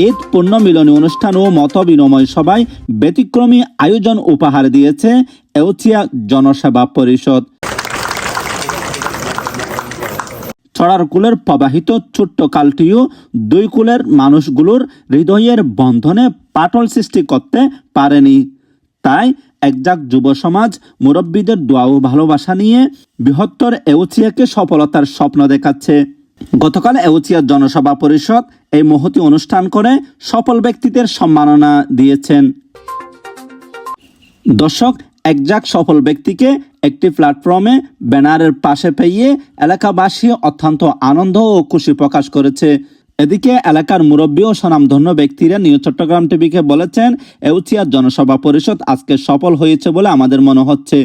ঈদ পূর্ণ মিলনী অনুষ্ঠান ও মত বিনিময় সভায় ব্যতিক্রমী আয়োজন উপহার দিয়েছে এউচিয়া জনসেবা পরিষদ। ছড়ার কুলের প্রবাহিত ছোট্ট কালটিও দুই কুলের মানুষগুলোর হৃদয়ের বন্ধনে পাটল সৃষ্টি করতে পারেনি। তাই একজাক যুব সমাজ মুরব্বীদের দোয়া ও ভালোবাসা নিয়ে বৃহত্তর এউচিয়াকে সফলতার স্বপ্ন দেখাচ্ছে। গতকাল এউচিয়া জনসভা পরিষদ এই মহতি অনুষ্ঠান করে সফল ব্যক্তিদের সম্মাননা দিয়েছেন। দর্শক, একজাক সফল ব্যক্তিকে একটি প্ল্যাটফর্মে ব্যানারের পাশে পেয়ে এলাকাবাসী অত্যন্ত আনন্দ ও খুশি প্রকাশ করেছে। এদিকে এলাকার মুরব্বী ও স্বনামধন্য ব্যক্তিরা নিউ চট্টগ্রাম টিভিকে বলেছেন এউচিয়ার জনসভা পরিষদ আজকে সফল হয়েছে বলে আমাদের মনে হচ্ছে।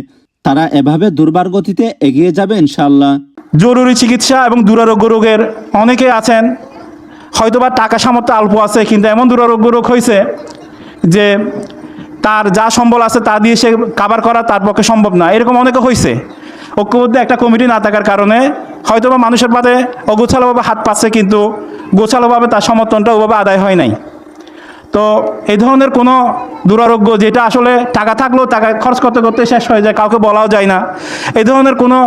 তারা এভাবে দুর্বার গতিতে এগিয়ে যাবে ইনশাল্লাহ জরুরি চিকিৎসা এবং দুরারোগ্য রোগের অনেকে আছেন, হয়তোবা টাকা সামর্থ্য অল্প আছে, কিন্তু এমন দুরারোগ্য রোগ হয়েছে যে তার যা সম্বল আছে তা দিয়ে সে কাবার করা তার পক্ষে সম্ভব না। এরকম অনেকে হয়েছে। ঐক্যবদ্ধ একটা কমিটি না থাকার কারণে হয়তোবা মানুষের পাতে অগোছালোভাবে হাত পাচ্ছে, কিন্তু গোছালোভাবে তার সমর্থনটা ওভাবে আদায় হয় নাই। তো এই ধরনের কোনো দুরারোগ্য যেটা আসলে টাকা থাকলেও টাকা খরচ করতে করতে শেষ হয়ে যায়, কাউকে বলাও যায় না। এই ধরনের কোনো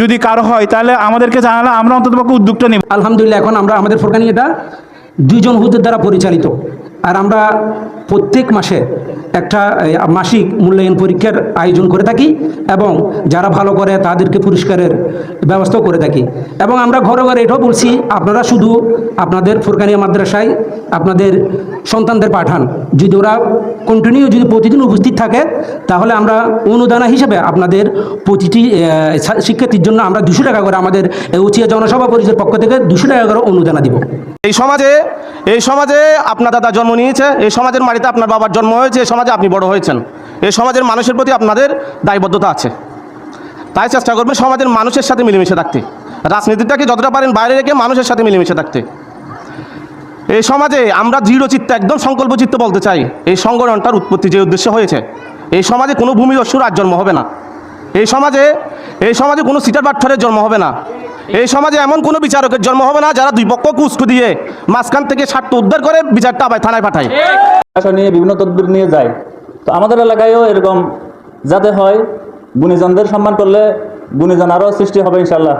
যদি কারও হয়, তাহলে আমাদেরকে জানালে আমরা অন্ততপক্ষে উদ্যোগটা নিব। আলহামদুলিল্লাহ, এখন আমরা আমাদের ফোরকানি এটা দুইজন হুদের দ্বারা পরিচালিত। আর আমরা প্রত্যেক মাসে একটা মাসিক মূল্যায়ন পরীক্ষার আয়োজন করে থাকি এবং যারা ভালো করে তাদেরকে পুরস্কারের ব্যবস্থাও করে থাকি। এবং আমরা ঘরে ঘরে এটাও বলছি, আপনারা শুধু আপনাদের ফুরকানিয়া মাদ্রাসায় আপনাদের সন্তানদের পাঠান। যদি ওরা কন্টিনিউ যদি প্রতিদিন উপস্থিত থাকে, তাহলে আমরা অনুদানা হিসেবে আপনাদের প্রতিটি শিক্ষার্থীর জন্য আমরা দুশো টাকা করে আমাদের উচিয়া জনসভা পরিষদের পক্ষ থেকে দুশো টাকা করে অনুদানা দিব। এই সমাজে এই সমাজে আপনার দাদা জন্ম নিয়েছে, এই সমাজের মাটিতে আপনার বাবার জন্ম হয়েছে, এই সমাজে আপনি বড় হয়েছেন। এই সমাজের মানুষের প্রতি আপনাদের দায়বদ্ধতা আছে। তাই চেষ্টা করবেন সমাজের মানুষের সাথে মিলেমিশে থাকতে। রাজনীতিটাকে যতটা পারেন বাইরে রেখে মানুষের সাথে মিলেমিশে থাকতে। এই সমাজে আমরা দৃঢ় চিত্ত একদম সংকল্প চিত্ত বলতে চাই, এই সংগঠনটার উৎপত্তি যে উদ্দেশ্য হয়েছে, এই সমাজে কোনো ভূমিদস্যুর আর জন্ম হবে না। এই সমাজে এই সমাজে কোনো সিটার বাটফারের জন্ম হবে না। এই সমাজে এমন কোনো বিচারকের জন্ম হবে না যারা দুই পক্ষকে উস্কু দিয়ে মাঝখান থেকে স্বার্থ উদ্ধার করে বিচারটা আবার থানায় পাঠায়। নিয়ে বিভিন্ন তদবির নিয়ে যায়। তো আমাদের এলাকায়ও এরকম যাতে হয়, গুণীজনদের সম্মান করলে গুণীজন আরও সৃষ্টি হবে ইনশাল্লাহ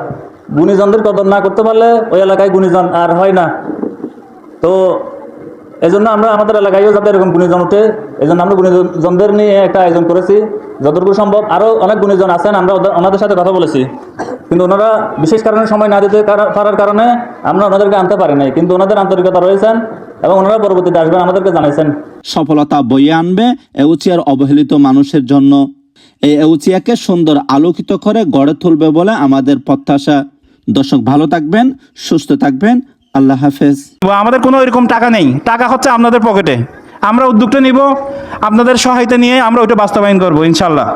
গুণীজনদের কদর না করতে পারলে ওই এলাকায় গুণীজন আর হয় না। তো এই জন্য আমরা আমাদের এলাকায়ও যাতে এরকম গুণীজন ওঠে এই জন্য আমরা গুণীজনদের নিয়ে একটা আয়োজন করেছি, যতটুকু সম্ভব। আরও অনেক গুণীজন আছেন, আমরা ওনাদের সাথে কথা বলেছি। কিন্তু ওনারা বিশেষ কারণে সময় না দিতে পারার কারণে আমরা ওনাদেরকে আনতে পারি নাই। কিন্তু ওনাদের আন্তরিকতা রয়েছেন এবং ওনারা পরবর্তীতে আসবেন, আমাদেরকে জানাইছেন। সফলতা বইয়ে আনবে এউচিয়ার অবহেলিত মানুষের জন্য। এই এউচিয়াকে সুন্দর আলোকিত করে গড়ে তুলবে বলে আমাদের প্রত্যাশা। দর্শক ভালো থাকবেন, সুস্থ থাকবেন। আল্লাহ হাফেজ। আমাদের কোনো এরকম টাকা নেই। টাকা হচ্ছে আপনাদের পকেটে। আমরা উদ্যোগটা নিব, আপনাদের সহায়তা নিয়ে আমরা ওইটা বাস্তবায়ন করব, ইনশাল্লাহ।